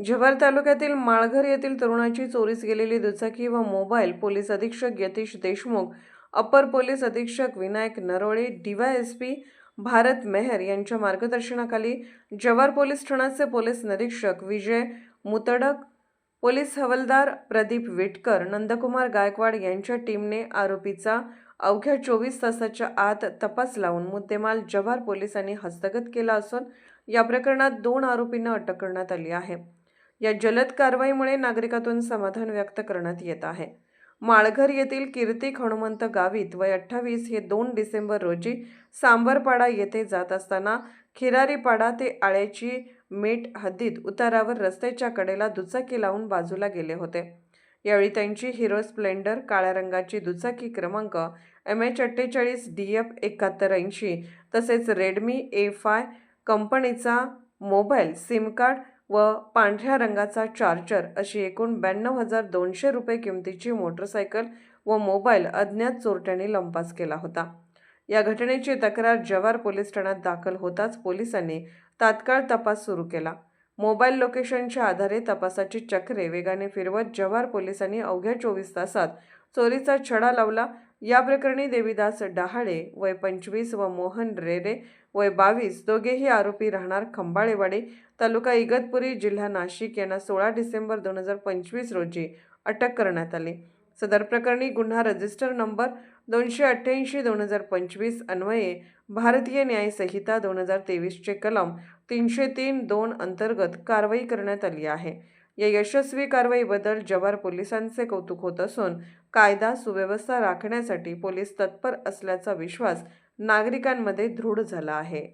जव्हार तालुक्यातील माळघर येथील तरुणाची चोरीस गेलेली दुचाकी व मोबाईल पोलीस अधीक्षक यतीश देशमुख अपर पोलीस अधीक्षक विनायक नरोळे डीवायएसपी भारत मेहर यांच्या मार्गदर्शनाखाली जव्हार पोलीस ठाण्याचे पोलीस निरीक्षक विजय मुतडक पोलीस हवालदार प्रदीप विटकर नंदकुमार गायकवाड यांच्या टीमने आरोपीचा अवघ्या चोवीस तासाच्या आत तपास लावून मुद्देमाल जव्हार पोलिसांनी हस्तगत केला असून या प्रकरणात दोन आरोपींना अटक करण्यात आली आहे. या जलद कारवाईमुळे नागरिकातून समाधान व्यक्त करण्यात येत आहे. माळघर येथील कीर्तिक हनुमंत गावित वय अठ्ठावीस हे दोन डिसेंबर रोजी सांबरपाडा येथे जात असताना खिरारीपाडा ते आळ्याची मेट हद्दीत उतारावर रस्त्याच्या कडेला दुचाकी लावून बाजूला गेले होते. यावेळी त्यांची हिरो स्प्लेंडर काळ्या रंगाची दुचाकी क्रमांक एम एच अठ्ठेचाळीस डी एफ एकाहत्तर ऐंशी तसेच रेडमी ए फाय कंपनीचा मोबाईल सिम कार्ड व पांढऱ्या रंगाचा चार्जर अशी एकूण ब्याण्णव हजार दोनशे रुपये किमतीची मोटरसायकल व मोबाईल अज्ञात चोरट्यांनी लंपास केला होता. या घटनेची तक्रार जव्हार पोलीस ठाण्यात दाखल होताच पोलिसांनी तात्काळ तपास सुरू केला. मोबाईल लोकेशनच्या आधारे तपासाची चक्रे वेगाने फिरवत जव्हार पोलिसांनी अवघ्या चोवीस तासात चोरीचा छडा लावला या प्रकरणी देवीदास डहाळे वय पंचवीस व मोहन रेरे वय बावीस दोघेही आरोपी राहणार खंबाळेवाडी तालुका इगतपुरी जिल्हा नाशिक. यांना सोळा डिसेंबर दोन हजार पंचवीस रोजी अटक करण्यात आली. सदर प्रकरणी गुन्हा रजिस्टर नंबर दोनशे अठ्ठ्याऐंशी दोन हजार पंचवीस अन्वये भारतीय न्यायसंहिता दोन हजार तेवीसचे कलम तीनशे तीन दोन अंतर्गत कारवाई करण्यात आली आहे. या यशस्वी कारवाईबद्दल जव्हार पोलिसांचे कौतुक होत असून कायदा सुव्यवस्था राखण्यासाठी पोलीस तत्पर असल्याचा विश्वास नागरिकांमध्ये दृढ झाला आहे.